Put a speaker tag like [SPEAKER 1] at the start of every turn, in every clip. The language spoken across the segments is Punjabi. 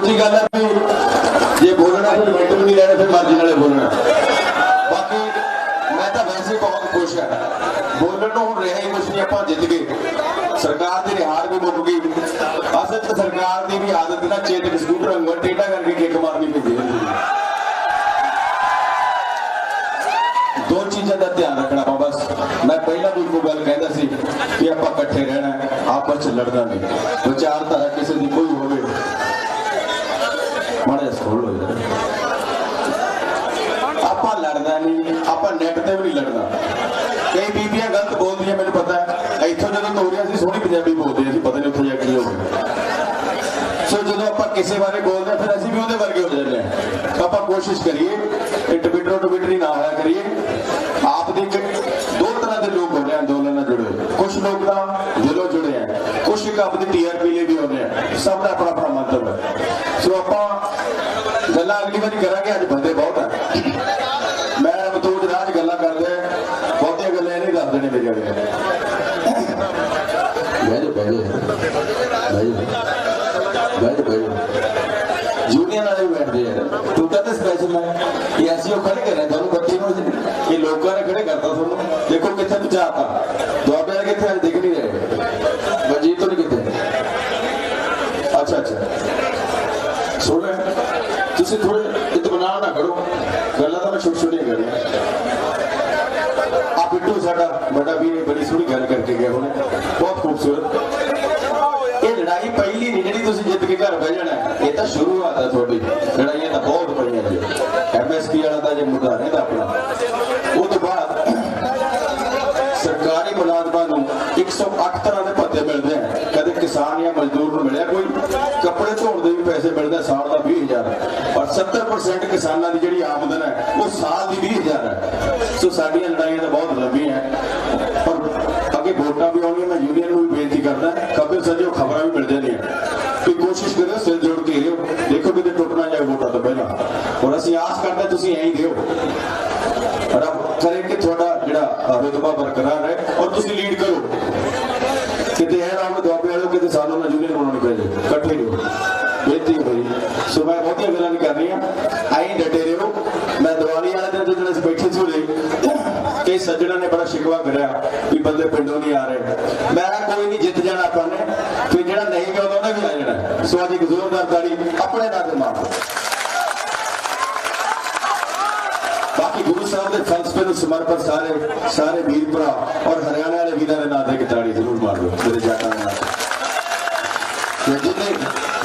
[SPEAKER 1] ਦੂਜੀ ਗੱਲ ਹੈ ਵੀ ਜੇ ਬੋਲਣਾ ਫਿਰ ਮਿੰਟ ਵੀ ਨਹੀਂ ਲੈਣੇ, ਫਿਰ ਮਰਜ਼ੀ ਨਾਲੇ ਬੋਲਣਾ। ਬਾਕੀ ਮੈਂ ਤਾਂ ਵੈਸੇ ਬਹੁਤ ਖੁਸ਼ ਹਾਂ। ਬੋਲਣ ਨੂੰ ਹੁਣ ਰਿਹਾ ਹੀ ਕੁਛ ਨਹੀਂ, ਆਪਾਂ ਜਿੱਤ ਗਏ। ਸਰਕਾਰ ਦੀ ਰਿਹਾਰ ਵੀ ਮੁੱਕ ਗਈ। ਅਸਲ 'ਚ ਸਰਕਾਰ ਦੀ ਵੀ ਆਦਤ ਨਾ ਚੇਤਕ ਸਕੂਟਰ ਅੰਗਰ ਟੇਢਾ ਕਰਕੇ ਕਿੱਕ ਮਾਰਨੀ ਪੈਂਦੀ ਹੈ। ਦੋ ਚੀਜ਼ਾਂ ਦਾ ਧਿਆਨ ਰੱਖਣਾ ਬਾਬਾ ਮੈਂ ਪਹਿਲਾਂ ਵੀ ਕੋਈ ਗੱਲ ਕਹਿੰਦਾ ਸੀ ਕਿ ਆਪਾਂ ਇਕੱਠੇ ਰਹਿਣਾ ਆਪਸ ਚ ਲੜਨਾ ਨਹੀਂ। ਵਿਚਾਰਧਾਰਾ ਕਿਸੇ ਦੀ ਕੋਈ ਹੋਵੇ ਮਾੜੇ ਸਕੂਲ ਹੋ ਜਾਏ ਆਪਾਂ ਲੜਨਾ ਨਹੀਂ, ਆਪਾਂ ਨੈਟ ਤੇ ਵੀ ਨਹੀਂ ਲੜਨਾ। ਕਈ ਬੀਬੀਆਂ ਗਲਤ ਬੋਲਦੀਆਂ, ਮੈਨੂੰ ਪਤਾ ਹੈ। ਇੱਥੋਂ ਜਦੋਂ ਤੋਰੀਆਂ ਸੀ ਸੋਹਣੀ ਪੰਜਾਬੀ ਬੋਲਦੀਆਂ ਸੀ ਪਤਾ ਨਹੀਂ ਉੱਥੇ ਜਾ ਕੇ ਕੀ ਹੋ ਗਿਆ। ਸੋ ਜਦੋਂ ਆਪਾਂ ਕਿਸੇ ਬਾਰੇ ਬੋਲਦੇ ਫਿਰ ਅਸੀਂ ਵੀ ਉਹਦੇ ਵਰਗੇ ਹੋ ਜਾਂਦੇ ਹਾਂ। ਆਪਾਂ ਕੋਸ਼ਿਸ਼ ਕਰੀਏ ਕਿ ਟਵਿੱਟਰ ਟਵਿੱਟਰੀ ਨਾ ਹੋਇਆ ਕਰੀਏ। ਆਪ ਦੇ ਦੋ ਤਰ੍ਹਾਂ ਦੇ ਲੋਕ ਹੁੰਦੇ ਆ, ਅੰਦੋਲਨ ਨਾਲ ਜੁੜੇ ਹੋਏ। ਕੁਝ ਲੋਕ ਤਾਂ ਦਿਲੋਂ ਜੁੜੇ ਆ ਕੁਝ ਇੱਕ ਆਪਣੀ ਟੀਆਰਪੀ ਲਈ ਵੀ ਹੁੰਦੇ ਆ। ਸਭ ਦਾ ਆਪਣਾ ਆਪਣਾ ਮੰਤਵ ਹੈ। ਸੋ ਆਪਾਂ ਗੱਲਾਂ ਅਗਲੀ ਵਾਰੀ ਕਰਾਂਗੇ, ਅੱਜ ਬੰਦੇ ਬਹੁਤ ਆ ਮੈਂ ਮਤੂਜ ਰਾਜ ਗੱਲਾਂ ਕਰਦੇ ਆ ਬਹੁਤੀਆਂ ਗੱਲਾਂ ਇਹ ਨਹੀਂ ਦੱਸ ਦੇਣੇ ਮੇਰੇ ਅੱਗੇ ਬੈਠ ਬੈਠ ਜੂਨੀਅਰ ਵਾਲੇ ਬੈਠਦੇ ਯਾਰ ਤੂੰ ਤਾਂ ਸਪੈਸ਼ਲ ਹੈ ਇਹ ਅਸੀਂ ਉਹ ਖੜੇ ਕਰ ਤੁਹਾਨੂੰ ਬੱਤੀ ਨੂੰ ਇਹ ਲੋਕਾਂ ਨੇ ਖੜੇ ਕਰਤਾ ਤੁਹਾਨੂੰ। ਦੇਖੋ ਕਿੱਥੇ ਪਹੁੰਚਾਤਾ ਦੁਆਬੇ ਕਿੱਥੇ ਦਿਖ ਨਹੀਂ ਰਹੇ। ਮਨਜੀਤ ਤੋਂ ਨਹੀਂ ਕਿੱਥੇ? ਅੱਛਾ ਅੱਛਾ। ਸੁਣ ਲੈ। ਤੁਸੀਂ ਥੋੜੇ ਇਤਮਾਨਾਨ ਨਾ ਕਰੋ ਗੱਲਾਂ ਤਾਂ ਮੈਂ ਛੋਟੀ ਛੋਟੀਆਂ ਕਰਨੀਆਂ ਆ ਬਿੱਟੂ ਸਾਡਾ ਵੱਡਾ ਵੀਰ ਬੜੀ ਸੋਹਣੀ ਗੱਲ ਕਰਕੇ ਗਿਆ ਹੁਣ। ਬਹੁਤ ਖੂਬਸੂਰਤ। ਇਹ ਲੜਾਈ ਪਹਿਲੀ ਨਹੀਂ ਜਿਹੜੀ ਤੁਸੀਂ ਜਿੱਤ ਕੇ ਘਰ ਬਹਿ ਜਾਣਾ। ਇਹ ਤਾਂ ਸ਼ੁਰੂਆਤ ਹੈ ਤੁਹਾਡੀ। ਲੜਾਈ ਤਾਂ ਬਹੁਤ ਪਈਆਂ ਜੀ ਐਮਐਸਪੀ ਵਾਲਾ ਤਾਂ ਜੇ ਮੁੱਦਾ ਨਹੀਂ ਤਾਂ ਆਪਣਾ ਉਹ ਤੋਂ ਬਾਅਦ ਸਰਕਾਰੀ ਮੁਲਾਜ਼ਮਾਂ ਨੂੰ 108 ਤਰ੍ਹਾਂ ਦੇ ਭੱਤੇ ਮਿਲਦੇ ਆ ਕਦੇ ਕਿਸਾਨ ਜਾਂ ਮਜ਼ਦੂਰ ਨੂੰ ਮਿਲਿਆ ਕੋਈ ਕੱਪੜੇ ਧੋਣ ਦੇ ਵੀ ਪੈਸੇ ਮਿਲਦੇ ਸਾਲ ਦਾ 20000 ਔਰ 70% ਕਿਸਾਨਾਂ ਦੀ ਜਿਹੜੀ ਆਮਦਨ ਹੈ, ਉਹ ਸਾਲ ਦੀ 20000 ਹੈ। ਸੋ ਸਾਡੀਆਂ ਲੜਾਈਆਂ ਤਾਂ ਬਹੁਤ ਲੰਬੀਆਂ ਹੈ। ਪਰ ਅੱਗੇ ਵੋਟਾਂ ਵੀ ਆਉਣੀਆਂ ਮੈਂ ਯੂਨੀਅਨ ਨੂੰ ਵੀ ਬੇਨਤੀ ਕਰਦਾ ਖਬਰ ਸੱਜੋ ਖਬਰਾਂ ਵੀ ਮਿਲ ਜਾਂਦੀਆਂ ਕਿ ਕੋਸ਼ਿਸ਼ ਕਰਿਓ ਸਿਰ ਜੋੜ ਕੇ ਰਹੋ। ਦੇਖੋ ਕਿਤੇ ਟੁੱਟਣਾ ਜਾਏ, ਵੋਟਾਂ ਤੋਂ ਪਹਿਲਾਂ। ਔਰ ਅਸੀਂ ਆਸ ਕਰਦੇ ਤੁਸੀਂ ਐਂ ਹੀ ਦਿਓ। ਰੱਬ ਕਰੇ ਕਿ ਤੁਹਾਡਾ ਜਿਹੜਾ ਰੁਤਬਾ ਬਰਕਰਾਰ ਰਹੇ, ਔਰ ਤੁਸੀਂ ਲੀਡ ਕਰੋ ਕਿਤੇ ਇਹ ਨਾ ਹੋਵੇ ਦੁਆਬੇ ਵਾਲੋ ਕਿਤੇ ਸਾਨੂੰ ਨਾ ਯੂਨੀਅਨ ਬਣਾਉਣੀ ਪੈ ਜਾਏ ਇਕੱਠੇ ਰਹੋ ਬੇਨਤੀ ਹੈ ਮੇਰੀ ਸੋ ਮੈਂ ਬਹੁਤੀਆਂ ਗੱਲਾਂ ਨਹੀਂ ਕਰ ਰਹੀਆਂ ਆਈ ਡਟੇ ਰਹੋ। ਮੈਂ ਦੀਵਾਲੀ ਵਾਲੇ ਦਿਨ ਜਦੋਂ ਅਸੀਂ ਬੈਠੇ ਸੀ ਉਰੇ, ਕਈ ਸੱਜਣਾਂ ਨੇ ਬੜਾ ਸ਼ਿਕਵਾ ਕਰਿਆ ਵੀ ਬੰਦੇ ਪਿੰਡੋਂ ਨਹੀਂ ਆ ਰਹੇ। ਮੈਂ ਕੋਈ ਨਹੀਂ, ਜਿੱਤ ਜਾਣਾ ਆਪਾਂ ਨੇ। ਫਿਰ ਜਿਹੜਾ ਨਹੀਂ ਗਿਆ, ਉਹਦਾ ਵੀ ਆ ਜਾਣਾ। ਸੋ ਅੱਜ ਇੱਕ ਜ਼ੋਰਦਾਰ ਤਾੜੀ ਆਪਣੇ ਨਾਲ ਮਾਰੋ ਬਾਕੀ ਗੁਰੂ ਸਾਹਿਬ ਦੇ ਫਲਸਫੇ ਨੂੰ ਸਮਰਪਿਤ ਸਾਰੇ ਸਾਰੇ ਵੀਰ ਭਰਾ ਔਰ ਹਰਿਆਣਾ ਵਾਲੇ ਵੀਰਾਂ ਦੇ ਨਾਂ ਤੇ ਇੱਕ ਤਾੜੀ ਜ਼ਰੂਰ ਮਾਰ ਦਿਓ, ਮੇਰੇ ਜਾਟਾਂ ਦੇ ਜਿੰਨੇ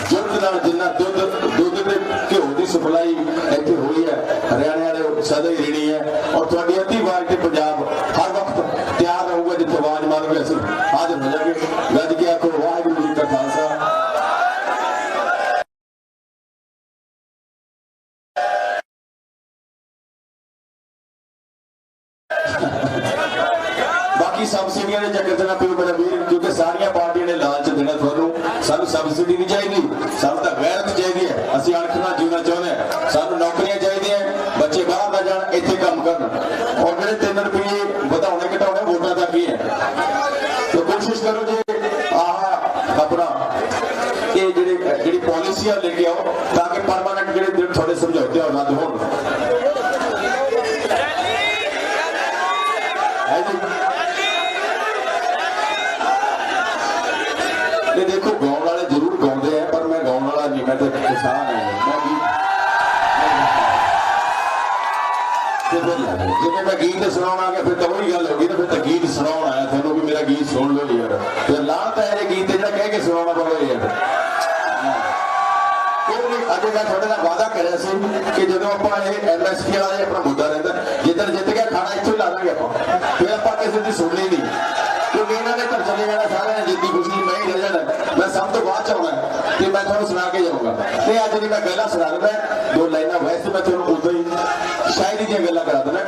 [SPEAKER 1] ਜੁੱਧ ਨਾਲ ਜਿੰਨਾ ਦੁੱਧ ਸਪਲਾਈ ਇੱਥੇ ਹੋਈ ਹੈ, ਹਰਿਆਣੇ ਵਾਲੇ ਸਦਾ ਹੀ ਰਹਿਣੀ ਹੈ ਔਰ ਤੁਹਾਡੀ ਅੱਧੀ ਆਵਾਜ਼ ਪੰਜਾਬ ਹਰ ਵਕਤ ਤਿਆਰ ਰਹੂਗਾ ਜਿੱਥੇ ਆਵਾਜ਼ ਮਾਰੋਗੇ ਅਸੀਂ। ਹਾਜ਼ਰ ਹੋ ਜਾਵਾਂਗੇ ਗੱਜ ਕੇ ਆਖੋ, ਵਾਹਿਗੁਰੂ ਜੀ ਕਾ ਖਾਲਸਾ। ਬਾਕੀ ਸਬਸਿਡੀਆਂ ਦੇ ਚੱਕਰ 'ਚ ਨਾ ਪਿਓ ਮੇਰਾ ਵੀਰ, ਕਿਉਂਕਿ ਸਾਰੀਆਂ ਪਾਰਟੀਆਂ ਨੇ ਲਾਲਚ ਦੇਣਾ ਤੁਹਾਨੂੰ। ਸਾਨੂੰ ਸਬਸਿਡੀ ਨਹੀਂ ਚਾਹੀਦੀ, ਸਾਨੂੰ ਤਾਂ ਗੈਰਤ ਚਾਹੀਦੀ ਹੈ। ਅਸੀਂ ਅਣਖ ਨਾਲ ਜੀਉਣਾ ਚਾਹੁੰਦੇ ਹਾਂ ਸਾਨੂੰ ਨੌਕਰੀਆਂ ਚਾਹੀਦੀਆਂ ਬੱਚੇ ਬਾਹਰ ਨਾ ਜਾਣ ਇੱਥੇ ਕੰਮ ਕਰਨ ਔਰ ਜਿਹੜੇ 3 ਰੁਪਏ ਵਧਾਉਣੇ ਘਟਾਉਣੇ ਵੋਟਾਂ ਤੱਕ ਹੀ ਹੈ ਤੇ ਕੋਸ਼ਿਸ਼ ਕਰੋ ਜੇ ਆਹ ਆਪਣਾ ਇਹ ਜਿਹੜੇ ਜਿਹੜੀ ਲੈ ਕੇ ਆਓ, ਤਾਂ ਕਿ ਪਰਮਾਨੈਂਟ ਜਿਹੜੇ ਜਿਹੜੇ ਤੁਹਾਡੇ ਸਮਝੌਤੇ ਆ ਰੱਦ ਹੋਣ। ਇਹ ਦੇਖੋ, ਗਾਉਣ ਵਾਲੇ ਜ਼ਰੂਰ ਗਾਉਂਦੇ ਆ, ਪਰ ਮੈਂ ਗਾਉਣ ਵਾਲਾ ਨਹੀਂ, ਮੈਂ ਤਾਂ ਕਿਸਾਨ ਹਾਂ। ਮੈਂ ਗੀਤ ਤੇ ਫਿਰ ਜਦੋਂ ਮੈਂ ਗੀਤ ਸੁਣਾਉਣ ਆ ਗਿਆ ਫਿਰ ਤਾਂ ਉਹੀ ਗੱਲ ਹੋ ਗਈ ਨਾ, ਫਿਰ ਤਾਂ ਗੀਤ ਸੁਣਾਉਣ ਆਇਆ ਤੁਹਾਨੂੰ ਵੀ ਮੇਰਾ ਗੀਤ ਸੁਣ ਲਓ ਯਾਰ। ਫਿਰ ਲਾਂ ਤਾਂ ਇਹ ਗੀਤ ਜਿਹੜਾ ਕਹਿ ਕੇ ਸੁਣਾਉਣਾ ਪਵੇ ਯਾਰ। ਕਿਉਂਕਿ ਮੈਂ ਤੁਹਾਡੇ ਨਾਲ ਵਾਅਦਾ ਕਰਿਆ ਸੀ ਕਿ ਜਦੋਂ ਆਪਾਂ ਇਹ ਐਮਐਸਪੀ ਵਾਲਾ ਆਪਣਾ ਮੁੱਦਾ ਰਹਿੰਦਾ, ਜਿੱਦਣ ਜਿੱਤ ਗਿਆ ਖਾਣਾ ਇੱਥੋਂ ਲਾ ਦਾਂਗੇ ਆਪਾਂ। ਫਿਰ ਆਪਾਂ ਕਿਸੇ ਦੀ ਸੁਣਨੀ ਨਹੀਂ। ਕਿਉਂਕਿ ਇਹਨਾਂ ਨੇ ਤਾਂ ਚਲੇ ਸਾਰਿਆਂ ਨੇ ਜਿੱਦੀ ਖੁਸ਼ੀ ਮੈਂ ਹੀ ਰਹਿ ਜਾਣਾ। ਮੈਂ ਸਭ ਤੋਂ ਬਾਅਦ ਚ ਆਉਣਾ ਤੇ ਮੈਂ ਤੁਹਾਨੂੰ ਸੁਣਾ ਕੇ ਜਾਊਂਗਾ। ਤੇ ਅੱਜ ਦੀ ਮੈਂ ਗੱਲਾਂ ਸੁਣਾ ਦਿੰਦਾ ਦੋ ਲਾਈਨਾਂ ਵੈਸੇ ਮੈਂ ਤੁਹਾਨੂੰ ਉਦੋਂ ਹੀ ਸ਼ਾਇਰੀ ਦੀਆਂ ਗੱਲਾਂ ਕਰਾ ਦਿੰਦਾ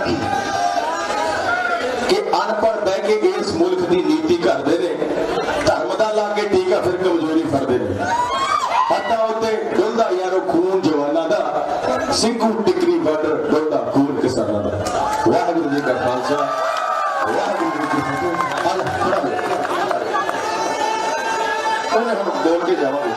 [SPEAKER 1] ਕਿ ਅਨਪੜ੍ਹ ਬਹਿ ਕੇ ਇਸ ਮੁਲਕ ਦੀ ਨੀਤੀ ਕਰਦੇ ਨੇ ਧਰਮ ਦਾ ਲਾ ਕੇ ਟੀਕਾ ਫਿਰ ਕਮਜ਼ੋਰੀ ਫੜਦੇ ਨੇ ਹੱਥਾਂ ਉੱਤੇ ਡੁੱਲਦਾ ਯਾਰੋ ਖੂਨ ਜਵਾਨਾਂ ਦਾ ਸਿੰਘੂ ਟਿਕਰੀ ਬਾਰਡਰ ਡੁੱਲਦਾ ਖੂਨ ਕਿਸਾਨਾਂ ਦਾ ਵਾਹਿਗੁਰੂ ਜੀ ਕਾ ਖਾਲਸਾ ਵਾਹਿਗੁਰੂ ਜੀ ਕੀ ਫਤਿਹ ਹਾਲ ਥੋੜਾ ਉਹਨੇ ਹੁਣ ਬੋਲ ਕੇ ਜਾਵਾਂਗੇ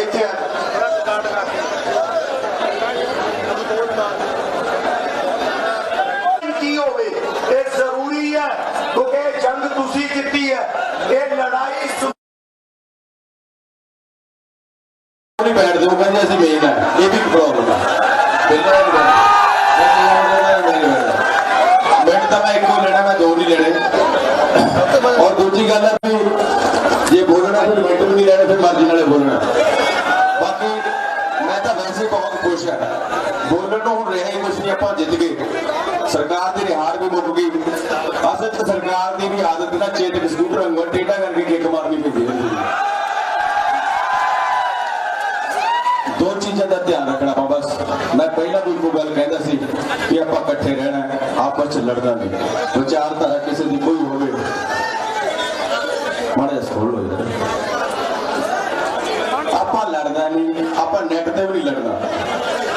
[SPEAKER 2] ਇੱਥੇ ਆ ਕੀ ਹੋਵੇ ਇਹ ਜ਼ਰੂਰੀ ਹੈ ਕਿਉਂਕਿ ਇਹ ਜੰਗ ਤੁਸੀਂ ਜਿੱਤੀ ਹੈ ਇਹ ਲੜਾਈ ਸੁ-
[SPEAKER 1] ਨਹੀਂ ਬੈਠਦੇ ਉਹ ਕਹਿੰਦੇ ਅਸੀਂ ਮੇਨ ਹੈ ਇਹ ਵੀ ਪ੍ਰੋਬਲਮ ਹੈ ਪਹਿਲਾਂ ਇਹ ਬੈਠ ਤਾਂ ਮੈਂ ਇੱਕੋ ਲੈਣਾ ਮੈਂ ਦੋ ਨਹੀਂ ਲੈਣੇ ਔਰ ਦੂਜੀ ਗੱਲ ਹੈ ਵੀ ਜੇ ਬੋਲਣਾ ਫਿਰ ਮਿੰਟ ਵੀ ਨਹੀਂ ਲੈਣੇ ਫਿਰ ਮਰਜ਼ੀ ਨਾਲੇ ਬੋਲਣਾ ਬਾਕੀ ਮੈਂ ਤਾਂ ਵੈਸੇ ਹੀ ਬਹੁਤ ਖੁਸ਼ ਹਾਂ ਬੋਲਣ ਨੂੰ ਹੁਣ ਰਿਹਾ ਹੀ ਕੁਛ ਨਹੀਂ ਆਪਾਂ ਜਿੱਤ ਗਏ। ਸਰਕਾਰ ਦੀ ਰਿਹਾਰ ਵੀ ਮੁੱਕ ਗਈ। ਅਸਲ 'ਚ ਸਰਕਾਰ ਦੀ ਵੀ ਆਦਤ ਨਾ ਚੇਤਕ ਸਕੂਟਰ ਵਾਂਗੂ ਟੇਢਾ ਕਰਕੇ ਕਿੱਕ ਮਾਰਨੀ ਪੈਂਦੀ ਹੈ। ਦੋ ਚੀਜ਼ਾਂ ਦਾ ਧਿਆਨ ਰੱਖਣਾ ਆਪਾਂ ਬਸ। ਮੈਂ ਪਹਿਲਾਂ ਵੀ ਕੋਈ ਗੱਲ ਕਹਿੰਦਾ ਸੀ ਕਿ ਆਪਾਂ ਇਕੱਠੇ ਰਹਿਣਾ ਆਪਸ ਚ ਲੜਨਾ ਨਹੀਂ। ਵਿਚਾਰਧਾਰਾ ਕਿਸੇ ਦੀ ਕੋਈ ਹੋਵੇ ਮਾੜਾ ਜਿਹਾ ਸੁਣ ਲਓ ਯਾਰ ਆਪਾਂ ਲੜਨਾ ਨਹੀਂ ਆਪਾਂ ਨੈਟ ਤੇ ਵੀ ਨਹੀਂ ਲੜਨਾ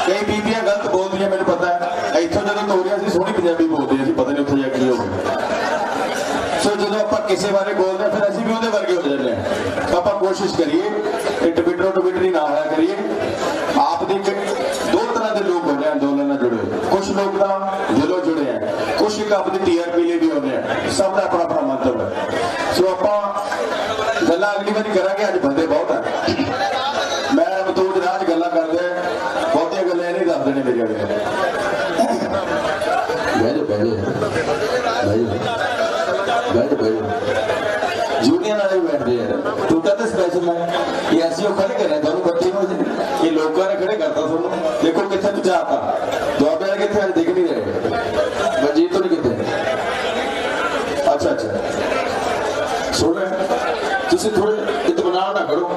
[SPEAKER 1] ਕਈ ਬੀਬੀਆਂ ਗਲਤ ਬੋਲਦੀਆਂ ਮੈਨੂੰ ਪਤਾ ਹੈ ਇੱਥੋਂ ਜਦੋਂ ਤੋਰੀਆਂ ਸੀ, ਸੋਹਣੀ ਪੰਜਾਬੀ ਬੋਲਦੇ ਸੀ ਪਤਾ ਨਹੀਂ ਉੱਥੇ ਜਾ ਕੀ ਹੋ ਗਿਆ। ਸੋ ਜਦੋਂ ਆਪਾਂ ਕਿਸੇ ਬਾਰੇ ਬੋਲਦੇ ਫਿਰ ਅਸੀਂ ਵੀ ਉਹਦੇ ਵਰਗੇ ਹੋ ਜਾਂਦੇ ਹਾਂ ਆਪਾਂ ਕੋਸ਼ਿਸ਼ ਕਰੀਏ ਕਿ ਟਵਿੱਟਰ ਟਵਿੱਟਰੀ ਨਾ ਹੋਇਆ ਕਰੀਏ। ਆਪ ਦੇ ਦੋ ਤਰ੍ਹਾਂ ਦੇ ਲੋਕ ਹੁੰਦੇ ਅੰਦੋਲਨ ਨਾਲ ਜੁੜੇ ਹੋਏ। ਕੁਝ ਲੋਕ ਤਾਂ ਦਿਲੋਂ ਜੁੜੇ ਆ ਕੁਝ ਇੱਕ ਆਪਣੀ ਟੀਆਰਪੀ ਲਈ ਵੀ ਹੁੰਦੇ ਆ। ਸਭ ਦਾ ਆਪਣਾ ਆਪਣਾ ਮੰਤਵ ਹੈ। ਸੋ ਆਪਾਂ ਗੱਲਾਂ ਅਗਲੀ ਵਾਰੀ ਕਰਾਂਗੇ, ਅੱਜ ਬੰਦੇ ਬਹੁਤ ਆ ਮੈਂ ਮਤੂਜ ਰਾਜ ਗੱਲਾਂ ਕਰਦੇ ਆ ਬਹੁਤੀਆਂ ਗੱਲਾਂ ਇਹ ਨਹੀਂ ਦੱਸ ਦੇਣੇ ਮੇਰੇ ਅੱਗੇ ਬਹਿ ਜਾ ਬਹਿ ਜਾ ਬਹਿ ਜਾ ਬੈਠ ਬੈਠ ਜੂਨੀਅਰ ਵਾਲੇ ਵੀ ਬੈਠਦੇ ਯਾਰ ਤੂੰ ਤਾਂ ਸਪੈਸ਼ਲ ਹੈ ਇਹ ਅਸੀਂ ਉਹ ਤੁਹਾਨੂੰ ਬੱਤੀ ਨੂੰ ਇਹ ਲੋਕਾਂ ਨੇ ਖੜੇ ਕਰਤਾ ਤੁਹਾਨੂੰ। ਦੇਖੋ ਕਿੱਥੇ ਤੂੰ ਦੁਆਬੇ ਵਾਲੇ ਕਿੱਥੇ ਦਿਖ ਨਹੀਂ ਰਹੇ। ਮਜੀਦ ਤੋਂ ਨਹੀਂ ਕਿੱਥੇ ਅੱਛਾ ਅੱਛਾ। ਸੁਣ ਤੁਸੀਂ ਥੋੜੇ ਇਤਮਾਨਾਨ ਨਾ ਕਰੋ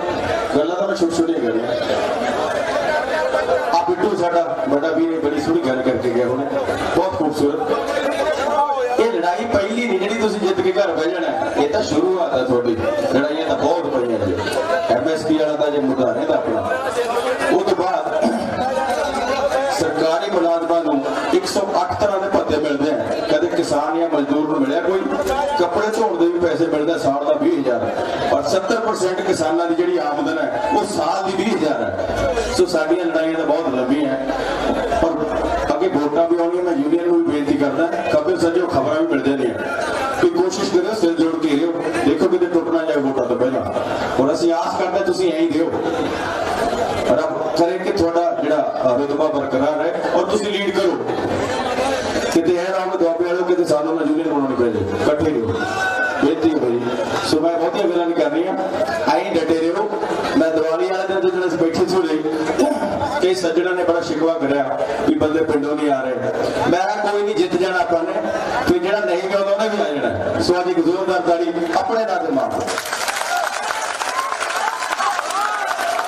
[SPEAKER 1] ਗੱਲਾਂ ਤਾਂ ਮੈਂ ਛੋਟੀ ਛੋਟੀਆਂ ਕਰੀਆਂ ਆ ਬਿੱਟੂ ਸਾਡਾ ਵੱਡਾ ਵੀਰ, ਬੜੀ ਸੋਹਣੀ ਗੱਲ ਕਰਕੇ ਗਿਆ ਹੁਣ ਬਹੁਤ ਖੂਬਸੂਰਤ। ਪਹਿਲੀ ਨਹੀਂ ਜਿਹੜੀ ਤੁਸੀਂ ਜਿੱਤ ਕੇ ਘਰ ਬਹਿ ਜਾਣਾ। ਇਹ ਤਾਂ ਸ਼ੁਰੂਆਤ ਹੈ ਤੁਹਾਡੀ। ਲੜਾਈਆਂ ਤਾਂ ਬਹੁਤ ਪਈਆਂ ਨੇ ਐਮਐਸਪੀ ਵਾਲਾ ਤਾਂ ਜੇ ਮੁੱਦਾ ਹੈ ਤਾਂ ਆਪਣਾ। ਉਹ ਤੋਂ ਬਾਅਦ ਸਰਕਾਰੀ ਮੁਲਾਜ਼ਮਾਂ ਨੂੰ 108 ਤਰ੍ਹਾਂ ਦੇ ਭੱਤੇ ਮਿਲਦੇ ਆ। ਕਦੇ ਕਿਸਾਨ ਜਾਂ ਮਜ਼ਦੂਰ ਨੂੰ ਮਿਲਿਆ ਕੋਈ, ਕੱਪੜੇ ਧੋਣ ਦੇ ਵੀ ਪੈਸੇ ਮਿਲਦੇ ਸਾਲ ਦਾ 20000 ਪਰ 70% ਕਿਸਾਨਾਂ ਦੀ ਜਿਹੜੀ ਆਮਦਨ ਹੈ, ਉਹ ਸਾਲ ਦੀ 20000 ਹੈ। ਸੋ ਸਾਡੀਆਂ ਲੜਾਈਆਂ ਤਾਂ ਬਹੁਤ ਲੰਬੀਆਂ ਹੈ। ਪਰ ਅੱਗੇ ਵੋਟਾਂ ਵੀ ਆਉਣੀਆਂ ਮੈਂ ਯੂਨੀਅਨ ਨੂੰ ਵੀ ਬੇਨਤੀ ਕਰਦਾ। ਖਬਰ ਸੱਜੋ ਖਬਰਾਂ ਵੀ ਮਿਲਦੇ ਨੇ ਕਿ ਕੋਸ਼ਿਸ਼ ਕਰਿਓ ਸਿਰ ਜੋੜ ਕੇ ਰਿਓ ਦੇਖੋ ਕਿਤੇ ਟੁੱਟਣਾ ਜਾਏ ਵੋਟਾਂ ਤੋਂ ਪਹਿਲਾਂ ਹੁਣ ਅਸੀਂ ਆਸ ਕਰਦੇ ਤੁਸੀਂ ਐਂ ਹੀ ਦਿਓ ਰੱਬ ਕਰੇ ਕਿ ਤੁਹਾਡਾ ਜਿਹੜਾ ਰੁਤਬਾ ਬਰਕਰਾਰ ਹੈ ਔਰ ਤੁਸੀਂ ਲੀਡ ਕਰੋ? ਕਿਤੇ ਇਹ ਨਾ ਦੁਆਬੇ ਵਾਲੋ, ਕਿਤੇ ਸਾਨੂੰ ਨਾ ਯੂਨੀਅਨ ਬਣਾਉਣੀ ਪੈ ਜਾਏ ਇਕੱਠੇ ਰਹੋ। ਬੇਨਤੀ ਹੈ ਸੋ ਮੈਂ ਬਹੁਤੀਆਂ ਗੱਲਾਂ ਨਹੀਂ ਕਰ ਰਹੀਆਂ ਆਈ ਡਟੇ ਰਹੋ। ਮੈਂ ਦੀਵਾਲੀ ਵਾਲੇ ਦਿਨ ਜਦੋਂ ਅਸੀਂ ਬੈਠੇ ਸੀ ਉਰੇ ਕਈ ਸੱਜਣਾ ਨੇ ਬੜਾ ਸ਼ਿਕਵਾ ਕਰਿਆ ਵੀ ਬੰਦੇ ਪਿੰਡੋਂ ਨਹੀਂ ਆ ਰਹੇ। ਮੈਂ ਕਿਹਾ, ਕੋਈ ਨਹੀਂ, ਜਿੱਤ ਜਾਣਾ ਆਪਾਂ ਨੇ। ਤੇ ਜਿਹੜਾ ਨਹੀਂ ਗਿਆ, ਉਹਦਾ ਵੀ ਆ ਜਾਣਾ। ਸੋ ਅੱਜ ਇੱਕ ਜ਼ੋਰਦਾਰ ਤਾੜੀ ਆਪਣੇ ਨਾਂ ਤੇ ਮਾਰੋ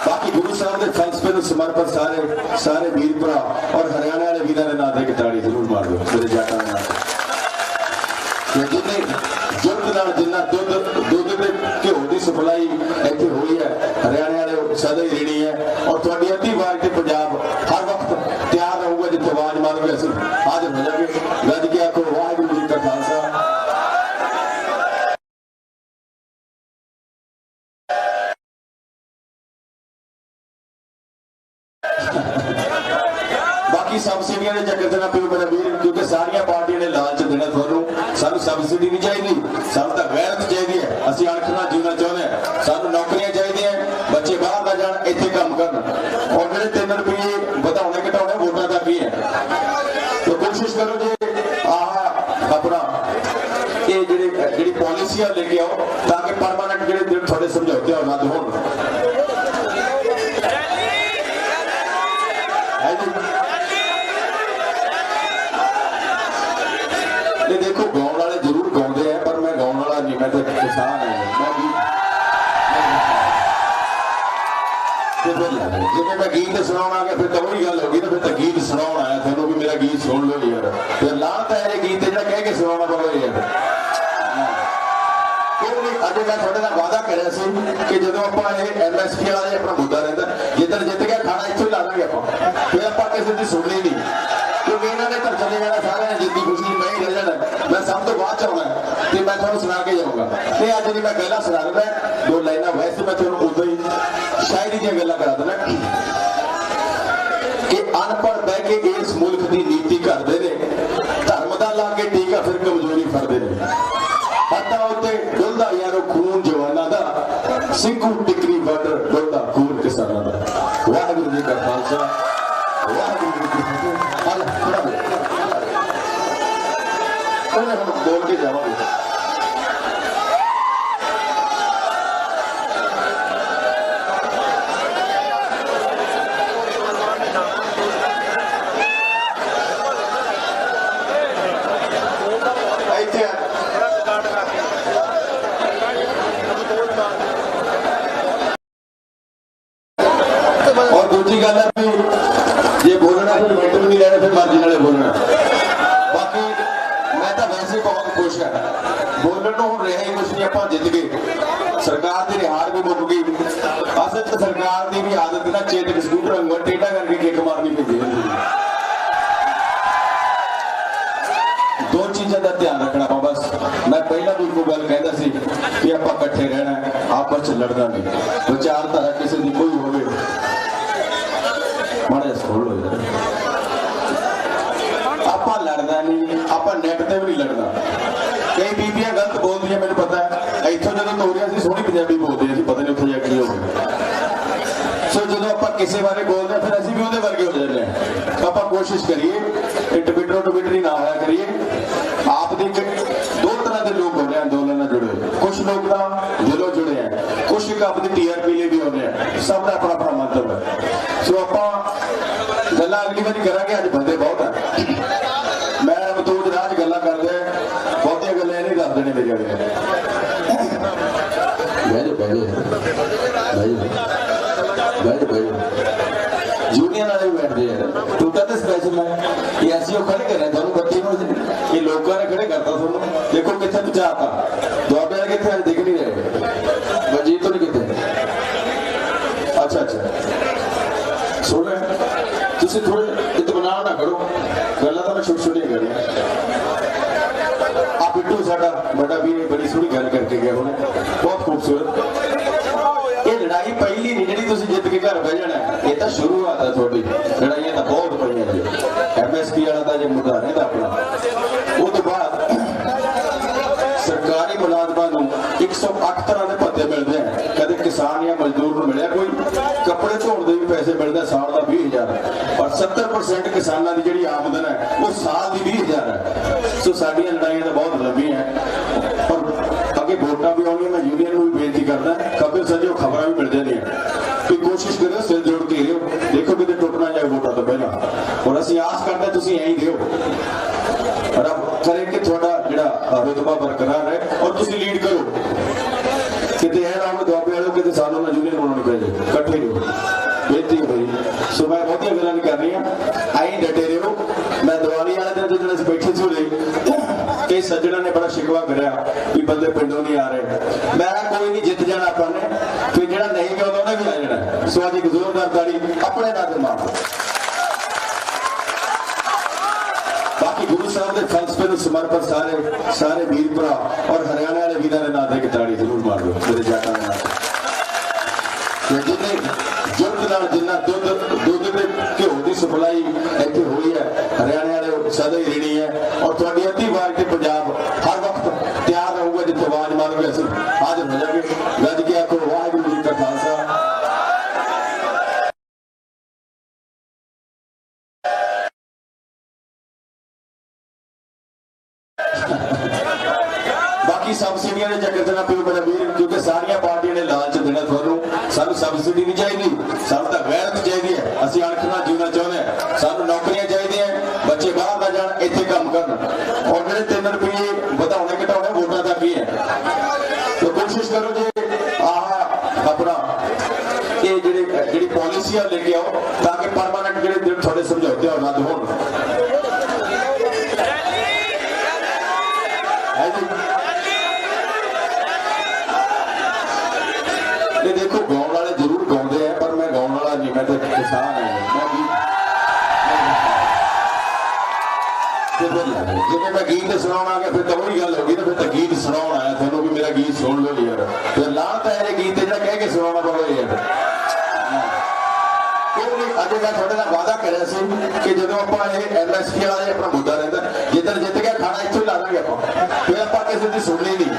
[SPEAKER 1] ਬਾਕੀ ਗੁਰੂ ਸਾਹਿਬ ਦੇ ਫਲਸਫੇ ਨੂੰ ਸਮਰਪਿਤ ਸਾਰੇ ਸਾਰੇ ਵੀਰ ਭਰਾ ਔਰ ਹਰਿਆਣਾ ਵਾਲੇ ਵੀਰਾਂ ਦੇ ਨਾਂ ਤੇ ਇੱਕ ਤਾੜੀ ਜ਼ਰੂਰ ਮਾਰ ਦਿਓ, ਮੇਰੇ ਜਾਟਾਂ ਦੇ ਨਾਂ ਤੇ। ਤੇ ਜਿਹਨੇ ਨਾਲ ਜਿੰਨਾ ਦੁੱਧ ਦੁੱਧ ਦੇ ਘਿਓ ਦੀ ਸਪਲਾਈ ਇੱਥੇ ਹੋਈ ਹੈ ਹਰਿਆਣੇ ਵਾਲੇ ਸਦਾ ਹੀ ਰੇਣੀ ਹੈ ਔਰ ਤੁਹਾਡੀ ਅੱਧੀ ਆਵਾਜ਼ ਤੇ ਪੰਜਾਬ ਹਰ ਵਕਤ ਤਿਆਰ ਰਹੂਗਾ ਜਿੱਥੇ ਆਵਾਜ਼ ਮਾਰੋਗੇ ਅਸੀਂ ਹਾਜ਼ਰ ਹੋ ਜਾਵਾਂਗੇ ਗੱਜ ਕੇ ਆਖੋ ਵਾਹਿਗੁਰੂ ਜੀ ਕਾ ਖਾਲਸਾ ਬਾਕੀ ਸਬਸਿਡੀਆਂ ਦੇ ਚੱਕਰ 'ਚ ਨਾ ਪਿਓ ਮੇਰਾ ਵੀਰ ਕਿਉਂਕਿ ਸਾਰੀਆਂ ਪਾਰਟੀਆਂ ਨੇ ਲਾਲਚ ਦੇਣਾ ਤੁਹਾਨੂੰ ਸਾਨੂੰ ਸਬਸਿਡੀ ਨਹੀਂ ਚਾਹੀਦੀ ਸਾਨੂੰ ਤਾਂ ਗੈਰਤ ਚਾਹੀਦੀ ਹੈ ਅਸੀਂ ਅਣਖ ਨਾਲ ਜੀਣਾ ਚਾਹੁੰਦੇ ਹਾਂ। ਸਾਨੂੰ ਨੌਕਰੀਆਂ ਚਾਹੀਦੀਆਂ ਬੱਚੇ ਬਾਹਰ ਨਾ ਜਾਣ, ਇੱਥੇ ਕੰਮ ਕਰਨ। ਔਰ ਜਿਹੜੇ 3 ਰੁਪਏ ਵਧਾਉਣੇ, ਘਟਾਉਣੇ, ਵੋਟਾਂ ਦਾ ਵੀ ਹੈ? ਤਾਂ ਕੋਸ਼ਿਸ਼ ਕਰੋ ਜੇ ਆਹ ਆਪਣਾ ਇਹ ਜਿਹੜੇ, ਜਿਹੜੀ ਪਾਲਿਸੀਆਂ ਲੈ ਕੇ ਆਓ ਤੇ ਫਿਰ ਜਿਵੇਂ ਮੈਂ ਗੀਤ ਸੁਣਾਉਣ ਆ ਗਿਆ ਫਿਰ ਤਾਂ ਉਹੀ ਗੱਲ ਹੋ ਗਈ ਨਾ, ਫਿਰ ਤਾਂ ਗੀਤ ਸੁਣਾਉਣ ਆਇਆ ਤੁਹਾਨੂੰ ਵੀ ਮੇਰਾ ਗੀਤ ਸੁਣ ਲਓ ਯਾਰ। ਫਿਰ ਲਾਹਤ ਹੈ ਇਹ ਗੀਤ ਜਿਹੜਾ ਕਹਿ ਕੇ ਸੁਣਾਉਣਾ ਪਵੇ ਯਾਰ। ਅੱਜ ਮੈਂ ਤੁਹਾਡੇ ਨਾਲ ਵਾਅਦਾ ਕਰਿਆ ਸੀ ਕਿ ਜਦੋਂ ਆਪਾਂ ਇਹ ਐਮਐਸਪੀ ਵਾਲਾ ਆਪਣਾ ਮੁੱਦਾ ਰਹਿੰਦਾ ਜਿੱਦਣ ਜਿੱਤ ਗਿਆ ਖਾਣਾ ਇੱਥੋਂ ਹੀ ਲਾ ਦਾਂਗੇ ਆਪਾਂ। ਫਿਰ ਆਪਾਂ ਕਿਸੇ ਦੀ ਸੁਣਨੀ ਨਹੀਂ। ਕਿਉਂਕਿ ਇਹਨਾਂ ਨੇ ਘਰ ਚਲੇ ਜਾਣਾ ਸਾਰਿਆਂ ਨੇ ਜਿੱਦੀ ਖੁਸ਼ੀ, ਮੈਂ ਹੀ ਰਹਿ ਜਾਣਾ ਮੈਂ ਸਭ ਤੋਂ ਬਾਅਦ ਚ ਆਉਣਾ ਤੇ ਮੈਂ ਤੁਹਾਨੂੰ ਸੁਣਾ ਕੇ ਜਾਊਂਗਾ। ਤੇ ਅੱਜ ਦੀ ਮੈਂ ਗੱਲਾਂ ਸੁਣਾ ਰਿਹਾ ਦੋ ਲਾਈਨਾਂ ਵੈਸੇ ਮੈਂ ਤੁਹਾਨੂੰ ਉਦੋਂ ਹੀ ਸ਼ਾਇਰੀ ਗੱਲਾਂ ਕਰਾ ਦੇਣਾ ਕਿ ਅਨਪੜ੍ਹ ਬਹਿ ਕੇ ਇਸ ਮੁਲਕ ਦੀ ਨੀਤੀ ਕਰਦੇ ਨੇ, ਧਰਮ ਦਾ ਲਾ ਕੇ ਟੀਕਾ ਫਿਰ ਕਮਜ਼ੋਰੀ ਫੜਦੇ ਨੇ। ਹੱਥਾਂ ਉੱਤੇ ਡੁੱਲਦਾ ਯਾਰੋ ਖੂਨ ਜਵਾਨਾਂ ਦਾ ਸਿੰਘੂ ਟਿਕਰੀ ਬਾਰਡਰ ਡੁੱਲਦਾ ਖੂਨ ਕਿਸਾਨਾਂ ਦਾ ਵਾਹਿਗੁਰੂ ਜੀ ਕਾ ਖਾਲਸਾ ਵਾਹਿਗੁਰੂ ਜੀ ਕੀ ਫਤਿਹ ਹਾਲ ਖੜਾ ਹੋ ਉਹਨੇ ਹੁਣ ਬੋਲ ਕੇ ਜਾਵਾਂਗੇ
[SPEAKER 2] ਇੱਥੇ ਆ
[SPEAKER 1] ਔਰ ਦੂਜੀ ਗੱਲ ਹੈ ਵੀ ਜੇ ਬੋਲਣਾ ਫਿਰ ਮਿੰਟ ਵੀ ਨਹੀਂ ਲੈਣਾ ਫਿਰ ਮਰਜ਼ੀ ਨਾਲੇ ਬੋਲਣਾ ਬਾਕੀ ਮੈਂ ਤਾਂ ਵੈਸੇ ਬਹੁਤ ਖੁਸ਼ ਹਾਂ ਬੋਲਣ ਨੂੰ ਹੁਣ ਰਿਹਾ ਹੀ ਕੁਛ ਨਹੀਂ ਆਪਾਂ ਜਿੱਤ ਗਏ ਸਰਕਾਰ ਦੀ ਰਿਹਾਰ ਵੀ ਮੁੱਕ ਗਈ ਅਸਲ ਚ ਸਰਕਾਰ ਦੀ ਵੀ ਆਦਤ ਨਾ ਚੇਤਕ ਸਕੂਟਰ ਅੰਗਰ ਟੇਢਾ ਕਰਕੇ ਕਿੱਕ ਮਾਰਨੀ ਪੈਂਦੀ ਹੈ। ਦੋ ਚੀਜ਼ਾਂ ਦਾ ਧਿਆਨ ਰੱਖਣਾ ਆਪਾਂ ਬਸ। ਮੈਂ ਪਹਿਲਾਂ ਵੀ ਕੋਈ ਗੱਲ ਕਹਿੰਦਾ ਸੀ ਕਿ ਆਪਾਂ ਇਕੱਠੇ ਰਹਿਣਾ ਆਪਸ ਚ ਲੜਨਾ ਨਹੀਂ ਵਿਚਾਰਧਾਰਾ ਕਿਸੇ ਦੀ ਕੋਈ ਹੋਵੇ। ਮਾੜਾ ਸੁਣ ਲੋ ਯਾਰ ਆਪਾਂ ਲੜਨਾ ਨਹੀਂ, ਆਪਾਂ ਨੈਟ ਤੇ ਵੀ ਨਹੀਂ ਲੜਨਾ। ਗਲਤ ਬੋਲਦੀਆਂ ਮੈਨੂੰ ਪਤਾ ਹੈ। ਇੱਥੋਂ ਜਦੋਂ ਤੋਰੀਆਂ ਸੀ ਸੋਹਣੀ ਪੰਜਾਬੀ ਬੋਲਦੇ ਸੀ ਪਤਾ ਨਹੀਂ ਉੱਥੇ ਜਾ ਕੀ ਹੋ ਗਿਆ। ਸੋ ਜਦੋਂ ਆਪਾਂ ਕਿਸੇ ਬਾਰੇ ਬੋਲਦੇ ਫਿਰ ਅਸੀਂ ਵੀ ਉਹਦੇ ਵਰਗੇ ਹੋ ਜਾਂਦੇ ਹਾਂ। ਆਪਾਂ ਕੋਸ਼ਿਸ਼ ਕਰੀਏ ਕਿ ਟਵਿੱਟਰ ਟਵਿੱਟਰੀ ਨਾ ਹੋਇਆ ਕਰੀਏ। ਆਪ ਦੇ ਦੋ ਤਰ੍ਹਾਂ ਦੇ ਲੋਕ ਹੁੰਦੇ ਆ, ਅੰਦੋਲਨ ਨਾਲ ਜੁੜੇ ਹੋਏ। ਕੁਝ ਲੋਕ ਤਾਂ ਦਿਲੋਂ ਜੁੜੇ ਆ ਕੁਝ ਇੱਕ ਆਪਣੀ ਟੀਆਰਪੀ ਲਈ ਵੀ ਹੁੰਦੇ ਆ। ਸਭ ਦਾ ਆਪਣਾ ਆਪਣਾ ਮਤਲਬ ਹੈ। ਸੋ ਆਪਾਂ ਗੱਲਾਂ ਅਗਲੀ ਵਾਰੀ ਕਰਾਂਗੇ, ਅੱਜ ਬੰਦੇ ਬਹੁਤ ਆ ਮੈਂ ਮਤੂਜ ਰਾਜ ਗੱਲਾਂ ਕਰਦੇ ਬਹੁਤੀਆਂ ਗੱਲਾਂ ਇਹ ਨਹੀਂ ਦੱਸ ਦੇਣੇ ਮੇਰੇ ਅਗਲੇ ਬਹਿ ਜਾ ਬਹਿ ਜਾ ਬਹਿ ਜਾ ਜੂਨੀਅਰ ਵਾਲੇ ਬੈਠਦੇ ਯਾਰ ਤੂੰ ਕਹਿੰਦਾ ਸਪੈਸ਼ਲ ਹੈ ਇਹ ਅਸੀਂ ਉਹ ਖੜੇ ਕਰ ਤੁਹਾਨੂੰ ਬੱਤੀ ਨੂੰ ਇਹ ਲੋਕਾਂ ਨੇ ਖੜੇ ਕਰਤਾ ਤੁਹਾਨੂੰ। ਦੇਖੋ ਕਿੱਥੇ ਪਹੁੰਚਾਤਾ। ਦੁਆਬੇ ਵਾਲੇ ਕਿੱਥੇ ਦਿਖ ਨਹੀਂ ਰਹੇ। ਵਜੀਦ ਤੋਂ ਨਹੀਂ ਕਿੱਥੇ? ਅੱਛਾ ਅੱਛਾ। ਸੁਣ ਤੁਸੀਂ ਥੋੜੇ ਇਤਮਾਨਾਨ ਨਾ ਕਰੋ। ਗੱਲਾਂ ਤਾਂ ਮੈਂ ਛੋਟੀ ਛੋਟੀਆਂ ਕਰੀ ਆ ਬਿੱਟੂ ਸਾਡਾ ਵੱਡਾ ਵੀਰ ਬੜੀ ਸੋਹਣੀ ਗੱਲ ਕਰਕੇ ਗਿਆ ਹੁਣ ਬਹੁਤ ਖੂਬਸੂਰਤ ਇਹ ਲੜਾਈ ਪਹਿਲੀ ਨਹੀਂ ਜਿਹੜੀ ਕੇ ਘਰ ਬਹਿ ਜਾਣਾ ਇਹ ਤਾਂ ਸ਼ੁਰੂਆਤ ਹੈ ਤੁਹਾਡੀ। ਲੜਾਈਆਂ ਤਾਂ ਬਹੁਤ ਪਈਆਂ ਜੀ। ਐਮਐਸਪੀ ਵਾਲਾ ਤਾਂ ਜੇ ਮੁੱਦਾ ਰਹਿੰਦਾ ਆਪਣਾ। ਉਹ ਤੋਂ ਬਾਅਦ ਸਰਕਾਰੀ ਮੁਲਾਜ਼ਮਾਂ ਨੂੰ 108 ਤਰ੍ਹਾਂ ਦੇ ਭੱਤੇ ਮਿਲਦੇ ਆ। ਕਦੇ ਕਿਸਾਨ ਜਾਂ ਮਜ਼ਦੂਰ ਨੂੰ ਮਿਲਿਆ ਕੋਈ, ਕੱਪੜੇ ਧੋਣ ਦੇ ਵੀ ਪੈਸੇ ਮਿਲਦੇ ਸਾਲ ਦਾ 20000 ਪਰ 70% ਕਿਸਾਨਾਂ ਦੀ ਜਿਹੜੀ ਆਮਦਨ ਹੈ, ਉਹ ਸਾਲ ਦੀ 20000 ਹੈ। ਸੋ ਸਾਡੀਆਂ ਲੜਾਈਆਂ ਤਾਂ ਬਹੁਤ ਲੰਬੀਆਂ ਹੈ। ਪਰ ਅੱਗੇ ਵੋਟਾਂ ਵੀ ਆਉਣੀਆਂ, ਮੈਂ ਯੂਨੀਅਨ ਨੂੰ ਵੀ ਬੇਨਤੀ ਕਰਦਾ ਖਬਰ ਸੱਜੋ ਖਬਰਾਂ ਵੀ ਮਿਲਦੇ ਨੇ। ਕੋਸ਼ਿਸ਼ ਕਰਿਓ ਸਿਰ ਜੋੜ ਕੇ ਰਿਓ ਦੇਖੋ ਕਿਤੇ ਟੁੱਟ ਜਾਏ ਵੋਟਾਂ ਤੋਂ ਪਹਿਲਾਂ ਔਰ ਅਸੀਂ ਆਸ ਕਰਦੇ ਤੁਸੀਂ ਐਂ ਹੀ ਦਿਓ। ਰੱਬ ਕਰੇ ਕਿ ਤੁਹਾਡਾ ਜਿਹੜਾ ਰੁਤਬਾ ਬਰਕਰਾਰ ਰਹੇ ਔਰ ਤੁਸੀਂ ਲੀਡ ਕਰੋ। ਕਿਤੇ ਇਹ ਨਾ ਦੁਆਬੇ ਵਾਲੋ ਕਿਤੇ ਸਾਨੂੰ ਨਾ ਯੂਨੀਅਨ ਬਣਾਉਣੀ ਪੈ ਜਾਏ ਇਕੱਠੇ ਰਹੋ। ਬੇਨਤੀ ਹੋਈ ਸੋ ਮੈਂ ਬਹੁਤੀਆਂ ਗੱਲਾਂ ਨਹੀਂ ਕਰਨੀਆਂ ਆਈ ਡਟੇ ਰਹੋ। ਮੈਂ ਦੀਵਾਲੀ ਵਾਲੇ ਦਿਨ ਜਦੋਂ ਅਸੀਂ ਬੈਠੇ ਸੀ ਉਰੇ ਕਈ ਸੱਜਣਾਂ ਨੇ ਬੜਾ ਸ਼ਿਕਵਾ ਕਰਿਆ ਵੀ ਬੰਦੇ ਪਿੰਡੋਂ ਨਹੀਂ ਆ ਰਹੇ। ਮੈਂ ਕੋਈ ਨਹੀਂ, ਜਿੱਤ ਜਾਣਾ ਆਪਾਂ ਨੇ ਤੇ ਜਿਹੜਾ ਨਹੀਂ ਗਿਆ ਉਹਨੇ ਵੀ ਆ ਜਾਣਾ ਸੋ ਅੱਜ ਇੱਕ ਜ਼ੋਰਦਾਰ ਤਾੜੀ ਆਪਣੇ ਨਾਂ ਮਾਰੋ ਬਾਕੀ ਗੁਰੂ ਸਾਹਿਬ ਦੇ ਫਲਸਫੇ ਨੂੰ ਸਮਰਪਿਤ ਸਾਰੇ ਸਾਰੇ ਵੀਰ ਭਰਾ ਔਰ ਹਰਿਆਣਾ ਵਾਲੇ ਵੀਰਾਂ ਦੇ ਨਾਂ ਤੇ ਇੱਕ ਤਾੜੀ ਜ਼ਰੂਰ ਮਾਰ ਦਿਓ ਮੇਰੇ ਜਾਟਾਂ ਦੇ ਨਾਂ ਤੇ। ਤੇ ਜਿੰਨੇ ਜੁਰਤ ਨਾਲ ਜਿੰਨਾ ਦੁੱਧ ਦੁੱਧ ਦੇ ਘਿਓ ਦੀ ਸਪਲਾਈ ਬਾਕੀ ਸਬਸਿਡੀਆਂ ਦੇ ਚੱਕਰ 'ਚ ਨਾ ਪਿਓ ਮੇਰਾ ਵੀਰ, ਕਿਉਂਕਿ ਸਾਰੀਆਂ ਪਾਰਟੀਆਂ ਨੇ ਲਾਲਚ ਦੇਣਾ ਤੁਹਾਨੂੰ, ਸਾਨੂੰ ਸਬਸਿਡੀ ਨਹੀਂ ਚਾਹੀਦੀ। ਸਾਨੂੰ ਤਾਂ ਗੈਰਤ ਚਾਹੀਦੀ ਹੈ। ਅਸੀਂ ਅਣਖ ਨਾਲ ਜੀਉਣਾ ਚਾਹੁੰਦੇ ਹਾਂ। ਸਾਨੂੰ ਨੌਕਰੀਆਂ ਚਾਹੀਦੀਆਂ ਬੱਚੇ ਬਾਹਰ ਨਾ ਜਾਣ, ਇੱਥੇ ਕੰਮ ਕਰਨ। ਔਰ ਜਿਹੜੇ 3 ਰੁਪਏ ਵਧਾਉਣੇ, ਘਟਾਉਣੇ, ਵੋਟਾਂ ਦਾ ਕੀ ਹੈ। ਤੇ ਕੋਸ਼ਿਸ਼ ਕਰੋ ਜੇ ਆਹ ਆਪਣਾ ਇਹ ਜਿਹੜੇ, ਜਿਹੜੀ ਪਾਲਿਸੀਆਂ ਲੈ ਕੇ ਆਓ ਫਿਰ ਮੈਂ ਗੀਤ ਸੁਣਾਉਣ ਆ ਗਿਆ, ਫਿਰ ਤਾਂ ਗੱਲ ਹੋ ਗਈ ਨਾ, ਫਿਰ ਤਾਂ ਗੀਤ ਸੁਣਾਉਣ ਆਇਆ ਤੁਹਾਨੂੰ ਵੀ ਮੇਰਾ ਗੀਤ ਸੁਣ ਲਓ ਯਾਰ। ਫਿਰ ਲਾਹ ਤਾਂ ਇਹ ਗੀਤ ਜਿਹੜਾ ਕਹਿ ਕੇ ਸੁਣਾਉਣਾ ਪਵੇ ਯਾਰ। ਨਹੀਂ ਅੱਜ ਮੈਂ ਤੁਹਾਡੇ ਨਾਲ ਵਾਅਦਾ ਕਰਿਆ ਸੀ ਕਿ ਜਦੋਂ ਆਪਾਂ ਇਹ ਐਮਐਸਪੀ ਵਾਲਾ ਇਹ ਆਪਣਾ ਮੁੱਦਾ ਰਹਿੰਦਾ ਜਿੱਦਣ ਜਿੱਤ ਕੇ ਖਾਣਾ ਇੱਥੋਂ ਹੀ ਲਾ ਦਾਂਗੇ ਆਪਾਂ। ਫਿਰ ਆਪਾਂ ਕਿਸੇ ਦੀ ਸੁਣਨੀ ਨਹੀਂ।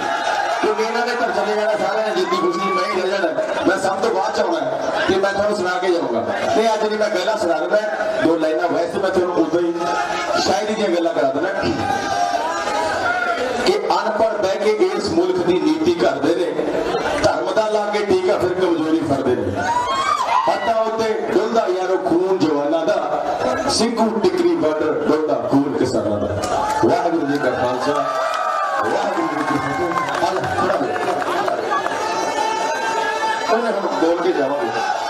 [SPEAKER 1] ਕਿਉਂਕਿ ਇਹਨਾਂ ਨੇ ਤਾਂ ਚਲੇ ਜਾਣਾ ਸਾਰਿਆਂ ਨੇ ਜਿੱਦੀ ਖੁਸ਼ੀ ਮੈਂ ਹੀ ਰਹਿ ਜਾਣਾ। ਮੈਂ ਸਭ ਤੋਂ ਬਾਅਦ ਚ ਆਉਣਾ ਤੇ ਮੈਂ ਤੁਹਾਨੂੰ ਸੁਣਾ ਕੇ ਜਾਊਂਗਾ। ਤੇ ਅੱਜ ਨਹੀਂ, ਮੈਂ ਪਹਿਲਾਂ ਸੁਣਾ ਦਿੰਦਾ। ਦੋ ਲਾਈਨਾਂ ਵੈਸੇ ਮੈਂ ਤੁਹਾਨੂੰ ਉਦੋਂ ਹੀ ਸ਼ਾਇਰੀ ਦੀਆਂ ਗੱਲਾਂ ਕਰਾ ਦਿੰਦਾ। ਕਿ ਅਨਪੜ੍ਹ ਬਹਿ ਕੇ ਇਸ ਮੁਲਕ ਦੀ ਨੀਤੀ ਕਰਦੇ ਨੇ, ਧਰਮ ਦਾ ਲਾ ਕੇ ਟੀਕਾ ਫਿਰ ਕਮਜ਼ੋਰੀ ਫੜਦੇ ਨੇ। ਹੱਥਾਂ ਉੱਤੇ ਡੁੱਲਦਾ ਯਾਰੋ ਖੂਨ ਜਵਾਨਾਂ ਦਾ ਸਿੰਘੂ ਟਿਕਰੀ ਬਾਰਡਰ ਡੁੱਲਦਾ ਖੂਨ ਕਿਸਾਨਾਂ ਦਾ। ਵਾਹਿਗੁਰੂ ਜੀ ਕਾ ਖਾਲਸਾ, ਵਾਹਿਗੁਰੂ ਜੀ ਕੀ ਫਤਿਹ। ਹਾਲ ਉਹਨੇ ਹੁਣ ਬੋਲ ਕੇ ਜਾਵਾਂਗੇ।